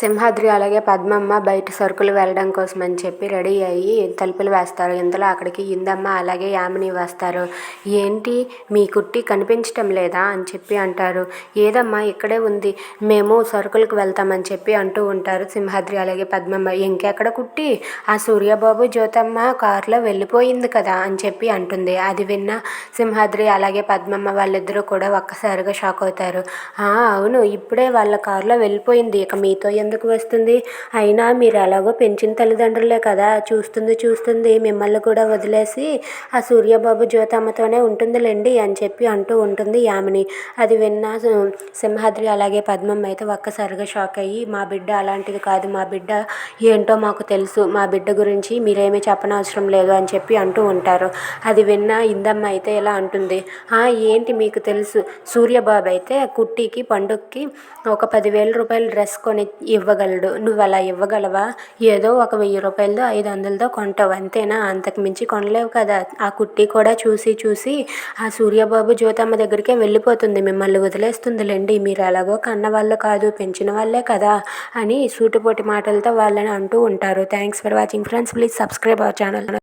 సింహాద్రి అలాగే పద్మమ్మ బయట సరుకులు వెళ్ళడం కోసం అని చెప్పి రెడీ అయ్యి తలుపులు వేస్తారు. ఇంతలో అక్కడికి ఇందమ్మ అలాగే యామిని వస్తారు. ఏంటి? మీ కుట్టి కనిపించటం లేదా? అని చెప్పి అంటారు. ఏదమ్మా? ఇక్కడే ఉంది. మేము సరుకులకు వెళ్తామని చెప్పి అంటూ ఉంటారు సింహాద్రి అలాగే పద్మమ్మ. ఇంకెక్కడ కుట్టి? ఆ సూర్యబాబు జ్యోతమ్మ కారులో వెళ్ళిపోయింది కదా? అని చెప్పి అంటుంది. అది విన్న సింహాద్రి అలాగే పద్మమ్మ వాళ్ళిద్దరూ కూడా ఒక్కసారిగా షాక్ అవుతారు. అవును. ఇప్పుడే వాళ్ళ కారులో వెళ్ళిపోయింది. ఇక మీతో ఎందుకు వస్తుంది? అయినా మీరు ఎలాగో పెంచిన తల్లిదండ్రులే కదా. చూస్తుంది చూస్తుంది. మిమ్మల్ని కూడా వదిలేసి ఆ సూర్యబాబు జ్యోతమ్మతోనే ఉంటుందిలేండి అని చెప్పి అంటూ ఉంటుంది యామిని. అది విన్న సింహాద్రి అలాగే పద్మం అయితే ఒక్కసారిగా షాక్ అయ్యి మా బిడ్డ అలాంటిది కాదు. మా బిడ్డ ఏంటో మాకు తెలుసు. మా బిడ్డ గురించి మీరేమీ చెప్పనవసరం లేదు అని చెప్పి అంటూ ఉంటారు. అది విన్న ఇందమ్మ అయితే ఇలా అంటుంది. ఏంటి మీకు తెలుసు? సూర్యబాబు అయితే కుట్టికి పండుగకి ఒక పదివేల రూపాయల డ్రెస్ కొని ఇవ్వగలడు. నువ్వు అలా ఇవ్వగలవా? ఏదో ఒక వెయ్యి రూపాయలతో ఐదు వందలతో కొంటావు. అంతేనా? అంతకు మించి కొనలేవు కదా. ఆ కుట్టి కూడా చూసి చూసి ఆ సూర్యబాబు జ్యోతమ్మ దగ్గరికే వెళ్ళిపోతుంది. మిమ్మల్ని వదిలేస్తుందిలేండి. మీరు ఎలాగో కన్నవాళ్ళు కాదు పెంచిన వాళ్ళే కదా అని సూటిపోటి మాటలతో వాళ్ళని అంటూ ఉంటారు. Thanks for watching friends please subscribe our channel